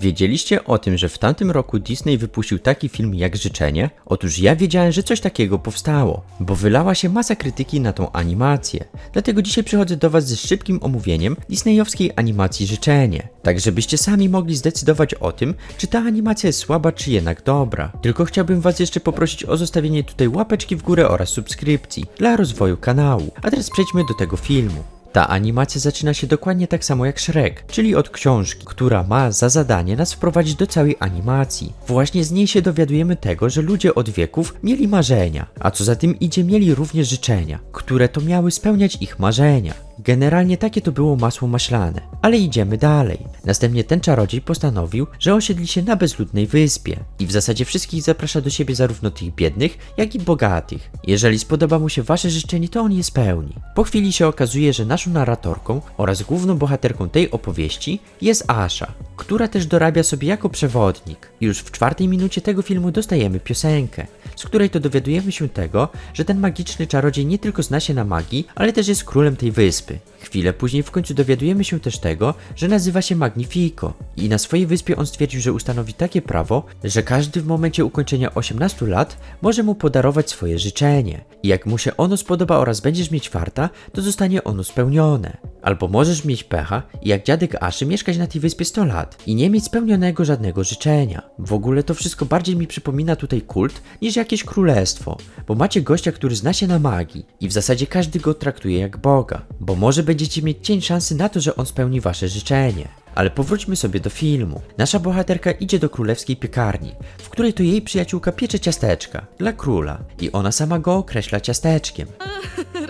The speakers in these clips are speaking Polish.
Wiedzieliście o tym, że w tamtym roku Disney wypuścił taki film jak Życzenie? Otóż ja wiedziałem, że coś takiego powstało, bo wylała się masa krytyki na tą animację. Dlatego dzisiaj przychodzę do Was ze szybkim omówieniem disneyowskiej animacji Życzenie. Tak żebyście sami mogli zdecydować o tym, czy ta animacja jest słaba, czy jednak dobra. Tylko chciałbym Was jeszcze poprosić o zostawienie tutaj łapeczki w górę oraz subskrypcji dla rozwoju kanału. A teraz przejdźmy do tego filmu. Ta animacja zaczyna się dokładnie tak samo jak Shrek, czyli od książki, która ma za zadanie nas wprowadzić do całej animacji. Właśnie z niej się dowiadujemy tego, że ludzie od wieków mieli marzenia, a co za tym idzie mieli również życzenia, które to miały spełniać ich marzenia. Generalnie takie to było masło maślane, ale idziemy dalej. Następnie ten czarodziej postanowił, że osiedli się na bezludnej wyspie i w zasadzie wszystkich zaprasza do siebie zarówno tych biednych, jak i bogatych. Jeżeli spodoba mu się wasze życzenie, to on je spełni. Po chwili się okazuje, że naszą narratorką oraz główną bohaterką tej opowieści jest Asha, która też dorabia sobie jako przewodnik. Już w czwartej minucie tego filmu dostajemy piosenkę, z której to dowiadujemy się tego, że ten magiczny czarodziej nie tylko zna się na magii, ale też jest królem tej wyspy. Chwilę później w końcu dowiadujemy się też tego, że nazywa się Magnifico i na swojej wyspie on stwierdził, że ustanowi takie prawo, że każdy w momencie ukończenia 18 lat może mu podarować swoje życzenie. I jak mu się ono spodoba oraz będziesz mieć farta, to zostanie ono spełnione. Albo możesz mieć pecha i jak dziadek Aszy mieszkać na tej wyspie 100 lat i nie mieć spełnionego żadnego życzenia. W ogóle to wszystko bardziej mi przypomina tutaj kult niż jakieś królestwo, bo macie gościa, który zna się na magii i w zasadzie każdy go traktuje jak Boga, bo może będziecie mieć cień szansy na to, że on spełni wasze życzenie. Ale powróćmy sobie do filmu. Nasza bohaterka idzie do królewskiej piekarni, w której to jej przyjaciółka piecze ciasteczka dla króla i ona sama go określa ciasteczkiem.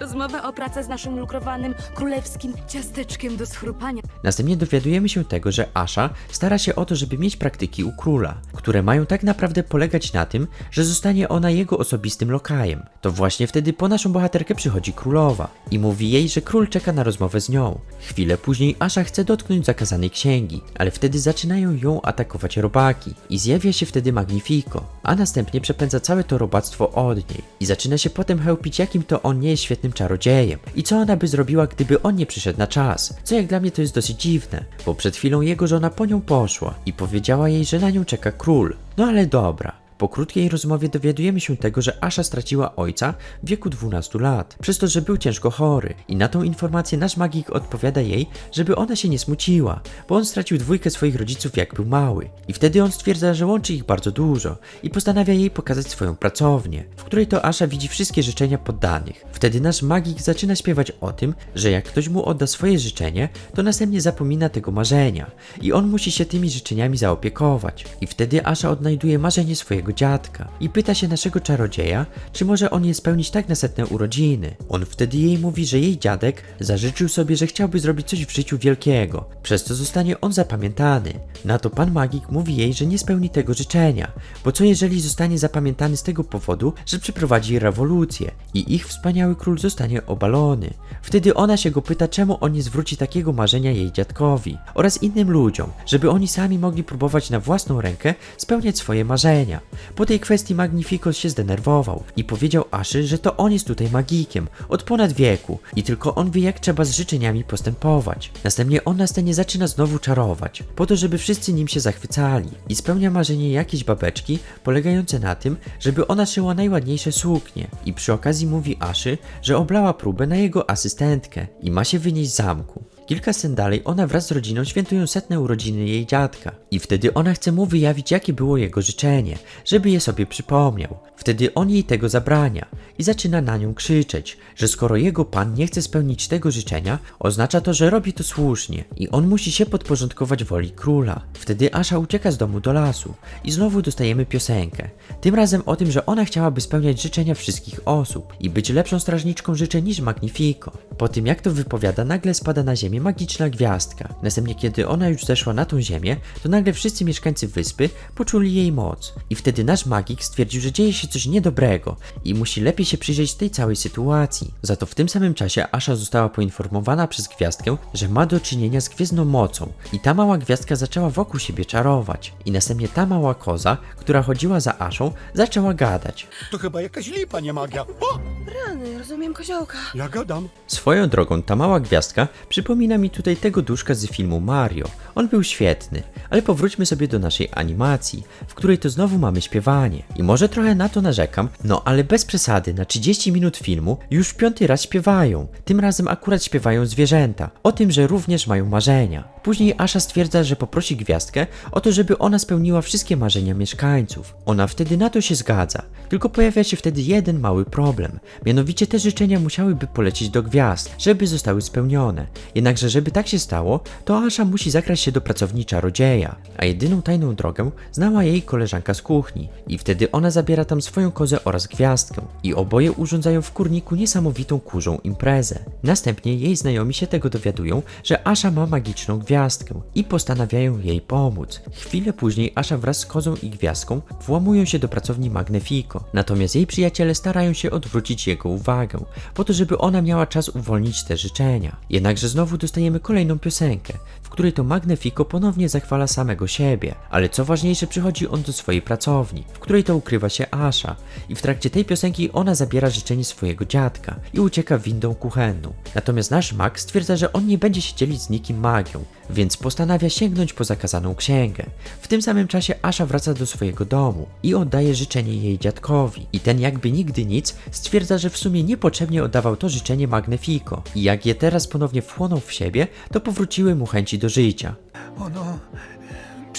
Rozmowa o pracę z naszym lukrowanym królewskim ciasteczkiem do schrupania. Następnie dowiadujemy się tego, że Asha stara się o to, żeby mieć praktyki u króla, które mają tak naprawdę polegać na tym, że zostanie ona jego osobistym lokajem. To właśnie wtedy po naszą bohaterkę przychodzi królowa i mówi jej, że król czeka na rozmowę z nią. Chwilę później Asha chce dotknąć zakazanej księgi, ale wtedy zaczynają ją atakować robaki i zjawia się wtedy Magnifico, a następnie przepędza całe to robactwo od niej i zaczyna się potem chełpić jakim to on nie jest świetnym czarodziejem i co ona by zrobiła, gdyby on nie przyszedł na czas. Co jak dla mnie to jest dosyć dziwne, bo przed chwilą jego żona po nią poszła i powiedziała jej, że na nią czeka król. No ale dobra. Po krótkiej rozmowie dowiadujemy się tego, że Asha straciła ojca w wieku 12 lat, przez to, że był ciężko chory. I na tą informację nasz magik odpowiada jej, żeby ona się nie smuciła, bo on stracił dwójkę swoich rodziców jak był mały. I wtedy on stwierdza, że łączy ich bardzo dużo i postanawia jej pokazać swoją pracownię, w której to Asha widzi wszystkie życzenia poddanych. Wtedy nasz magik zaczyna śpiewać o tym, że jak ktoś mu odda swoje życzenie, to następnie zapomina tego marzenia i on musi się tymi życzeniami zaopiekować. I wtedy Asha odnajduje marzenie swojego dziadka i pyta się naszego czarodzieja, czy może on je spełnić tak na setne urodziny. On wtedy jej mówi, że jej dziadek zażyczył sobie, że chciałby zrobić coś w życiu wielkiego, przez co zostanie on zapamiętany. Na to pan magik mówi jej, że nie spełni tego życzenia, bo co jeżeli zostanie zapamiętany z tego powodu, że przeprowadzi rewolucję i ich wspaniały król zostanie obalony. Wtedy ona się go pyta, czemu on nie zwróci takiego marzenia jej dziadkowi oraz innym ludziom, żeby oni sami mogli próbować na własną rękę spełniać swoje marzenia. Po tej kwestii Magnificos się zdenerwował i powiedział Aszy, że to on jest tutaj magikiem od ponad wieku i tylko on wie jak trzeba z życzeniami postępować. Następnie on na scenie zaczyna znowu czarować, po to żeby wszyscy nim się zachwycali i spełnia marzenie jakiejś babeczki polegające na tym, żeby ona szyła najładniejsze suknie i przy okazji mówi Aszy, że oblała próbę na jego asystentkę i ma się wynieść z zamku. Kilka scen dalej ona wraz z rodziną świętują setne urodziny jej dziadka i wtedy ona chce mu wyjawić jakie było jego życzenie, żeby je sobie przypomniał. Wtedy on jej tego zabrania i zaczyna na nią krzyczeć, że skoro jego pan nie chce spełnić tego życzenia, oznacza to, że robi to słusznie i on musi się podporządkować woli króla. Wtedy Asha ucieka z domu do lasu i znowu dostajemy piosenkę. Tym razem o tym, że ona chciałaby spełniać życzenia wszystkich osób i być lepszą strażniczką życzeń niż Magnifico. Po tym jak to wypowiada, nagle spada na ziemię magiczna gwiazdka. Następnie kiedy ona już zeszła na tą ziemię, to nagle wszyscy mieszkańcy wyspy poczuli jej moc. I wtedy nasz magik stwierdził, że dzieje się coś niedobrego i musi lepiej się przyjrzeć tej całej sytuacji. Za to w tym samym czasie Asha została poinformowana przez gwiazdkę, że ma do czynienia z gwiezdną mocą i ta mała gwiazdka zaczęła wokół siebie czarować. I następnie ta mała koza, która chodziła za Aszą, zaczęła gadać. To chyba jakaś lipa, nie magia. O, Rany, rozumiem koziołka. ja gadam. Swoją drogą ta mała gwiazdka przypomina przypomina mi tutaj tego duszka z filmu Mario. On był świetny, ale powróćmy sobie do naszej animacji, w której to znowu mamy śpiewanie. I może trochę na to narzekam, no ale bez przesady, na 30 minut filmu już piąty raz śpiewają. Tym razem akurat śpiewają zwierzęta, o tym, że również mają marzenia. Później Asha stwierdza, że poprosi gwiazdkę o to, żeby ona spełniła wszystkie marzenia mieszkańców. Ona wtedy na to się zgadza, tylko pojawia się wtedy jeden mały problem. Mianowicie te życzenia musiałyby polecieć do gwiazd, żeby zostały spełnione. Jednakże, żeby tak się stało, to Asha musi zakraść się do pracowni czarodzieja, a jedyną tajną drogę znała jej koleżanka z kuchni. I wtedy ona zabiera tam swoją kozę oraz gwiazdkę. I oboje urządzają w kurniku niesamowitą kurzą imprezę. Następnie jej znajomi się tego dowiadują, że Asha ma magiczną gwiazdkę i postanawiają jej pomóc. Chwilę później Asha wraz z kozą i gwiazdką włamują się do pracowni Magnifico. Natomiast jej przyjaciele starają się odwrócić jego uwagę, po to, żeby ona miała czas uwolnić te życzenia. Jednakże znowu dostajemy kolejną piosenkę, w której to Magnifico ponownie zachwala samego siebie. Ale co ważniejsze, przychodzi on do swojej pracowni, w której to ukrywa się Asha. I w trakcie tej piosenki ona zabiera życzenie swojego dziadka i ucieka windą kuchenną. Natomiast nasz mag stwierdza, że on nie będzie się dzielić z nikim magią, więc postanawia sięgnąć po zakazaną księgę. W tym samym czasie Asha wraca do swojego domu i oddaje życzenie jej dziadkowi. I ten jakby nigdy nic stwierdza, że w sumie niepotrzebnie oddawał to życzenie Magnifico. I jak je teraz ponownie wchłonął w siebie, to powróciły mu chęci do życia. Ono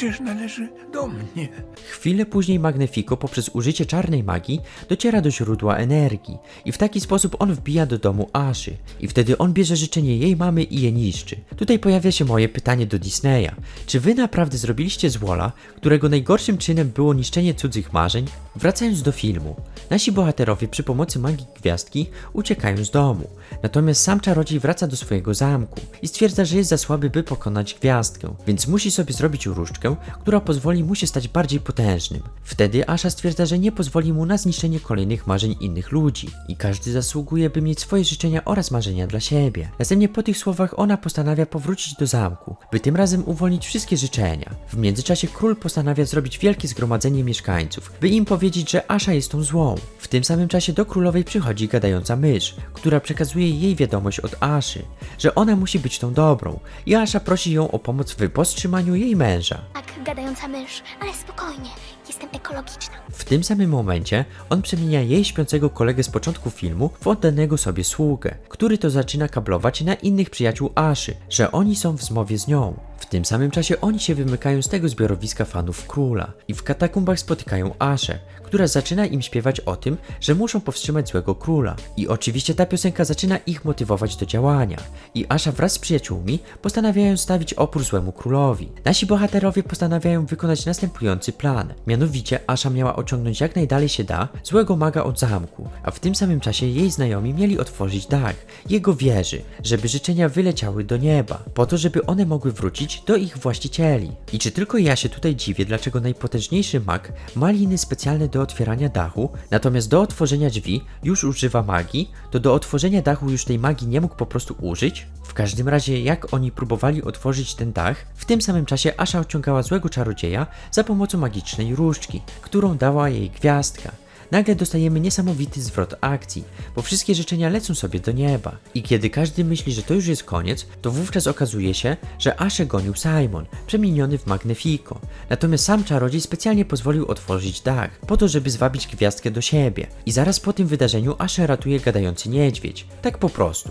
przecież należy do mnie. Chwilę później Magnifico poprzez użycie czarnej magii dociera do źródła energii i w taki sposób on wbija do domu Aszy i wtedy on bierze życzenie jej mamy i je niszczy. Tutaj pojawia się moje pytanie do Disneya. Czy wy naprawdę zrobiliście złola, którego najgorszym czynem było niszczenie cudzych marzeń? Wracając do filmu, nasi bohaterowie przy pomocy magii gwiazdki uciekają z domu, natomiast sam czarodziej wraca do swojego zamku i stwierdza, że jest za słaby, by pokonać gwiazdkę, więc musi sobie zrobić różdżkę, która pozwoli mu się stać bardziej potężnym. Wtedy Asha stwierdza, że nie pozwoli mu na zniszczenie kolejnych marzeń innych ludzi i każdy zasługuje, by mieć swoje życzenia oraz marzenia dla siebie. Następnie po tych słowach ona postanawia powrócić do zamku, by tym razem uwolnić wszystkie życzenia. W międzyczasie król postanawia zrobić wielkie zgromadzenie mieszkańców, by im powiedzieć, że Asha jest tą złą. W tym samym czasie do królowej przychodzi gadająca mysz, która przekazuje jej wiadomość od Aszy, że ona musi być tą dobrą i Asha prosi ją o pomoc w powstrzymaniu jej męża. Tak, gadająca mysz, ale spokojnie, jestem ekologiczna. W tym samym momencie on przemienia jej śpiącego kolegę z początku filmu w oddanego sobie sługę, który to zaczyna kablować na innych przyjaciół Aszy, że oni są w zmowie z nią. W tym samym czasie oni się wymykają z tego zbiorowiska fanów króla i w katakumbach spotykają Aszę, która zaczyna im śpiewać o tym, że muszą powstrzymać złego króla. I oczywiście ta piosenka zaczyna ich motywować do działania. I Asha wraz z przyjaciółmi postanawiają stawić opór złemu królowi. Nasi bohaterowie postanawiają wykonać następujący plan. Mianowicie Asha miała ociągnąć jak najdalej się da złego maga od zamku, a w tym samym czasie jej znajomi mieli otworzyć dach jego wieży, żeby życzenia wyleciały do nieba, po to żeby one mogły wrócić do ich właścicieli. I czy tylko ja się tutaj dziwię, dlaczego najpotężniejszy mag ma liny specjalne do otwierania dachu, natomiast do otworzenia drzwi już używa magii, to do otworzenia dachu już tej magii nie mógł po prostu użyć? W każdym razie, jak oni próbowali otworzyć ten dach, w tym samym czasie Asha ociągała złego czarodzieja za pomocą magicznej różdżki, którą dała jej gwiazdka. Nagle dostajemy niesamowity zwrot akcji, bo wszystkie życzenia lecą sobie do nieba. I kiedy każdy myśli, że to już jest koniec, to wówczas okazuje się, że Aszę gonił Simon, przemieniony w Magnifico. Natomiast sam czarodziej specjalnie pozwolił otworzyć dach, po to, żeby zwabić gwiazdkę do siebie. I zaraz po tym wydarzeniu Aszę ratuje gadający niedźwiedź. Tak po prostu.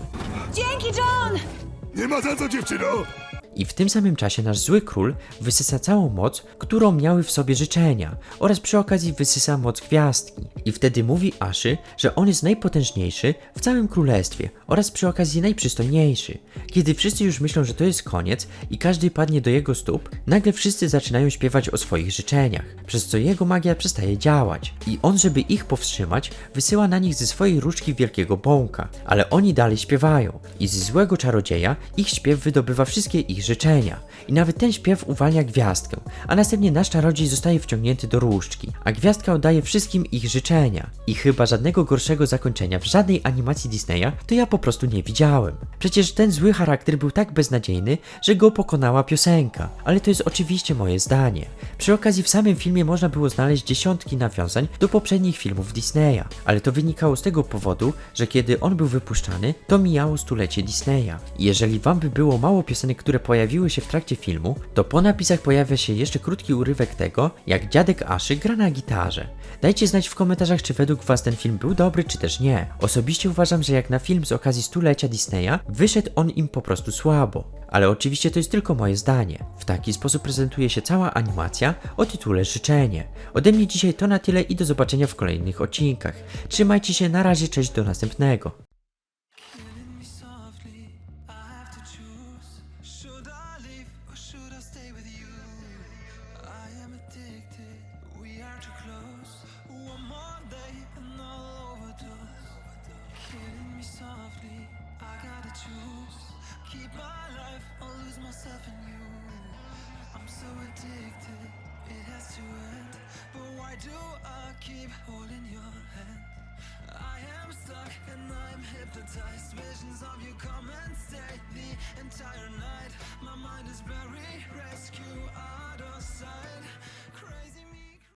Dzięki, John! Nie ma za co, dziewczyno! I w tym samym czasie nasz zły król wysysa całą moc, którą miały w sobie życzenia, oraz przy okazji wysysa moc gwiazdki. I wtedy mówi Aszy, że on jest najpotężniejszy w całym królestwie oraz przy okazji najprzystojniejszy. Kiedy wszyscy już myślą, że to jest koniec i każdy padnie do jego stóp, nagle wszyscy zaczynają śpiewać o swoich życzeniach, przez co jego magia przestaje działać. I on, żeby ich powstrzymać, wysyła na nich ze swojej różdżki wielkiego bąka, ale oni dalej śpiewają. I z złego czarodzieja ich śpiew wydobywa wszystkie ich ich życzenia. I nawet ten śpiew uwalnia gwiazdkę, a następnie nasz czarodziej zostaje wciągnięty do różdżki, a gwiazdka oddaje wszystkim ich życzenia. I chyba żadnego gorszego zakończenia w żadnej animacji Disneya to ja po prostu nie widziałem. Przecież ten zły charakter był tak beznadziejny, że go pokonała piosenka. Ale to jest oczywiście moje zdanie. Przy okazji w samym filmie można było znaleźć dziesiątki nawiązań do poprzednich filmów Disneya, ale to wynikało z tego powodu, że kiedy on był wypuszczany, to mijało stulecie Disneya. I jeżeli wam by było mało piosenek, które pojawiły się w trakcie filmu, to po napisach pojawia się jeszcze krótki urywek tego, jak dziadek Aszy gra na gitarze. Dajcie znać w komentarzach, czy według was ten film był dobry, czy też nie. Osobiście uważam, że jak na film z okazji stulecia Disneya, wyszedł on im po prostu słabo. Ale oczywiście to jest tylko moje zdanie. W taki sposób prezentuje się cała animacja o tytule Życzenie. Ode mnie dzisiaj to na tyle i do zobaczenia w kolejnych odcinkach. Trzymajcie się, na razie, cześć, do następnego. In you. I'm so addicted, it has to end. But why do I keep holding your hand? I am stuck and I'm hypnotized. Visions of you come and stay the entire night. My mind is buried, rescue out of sight.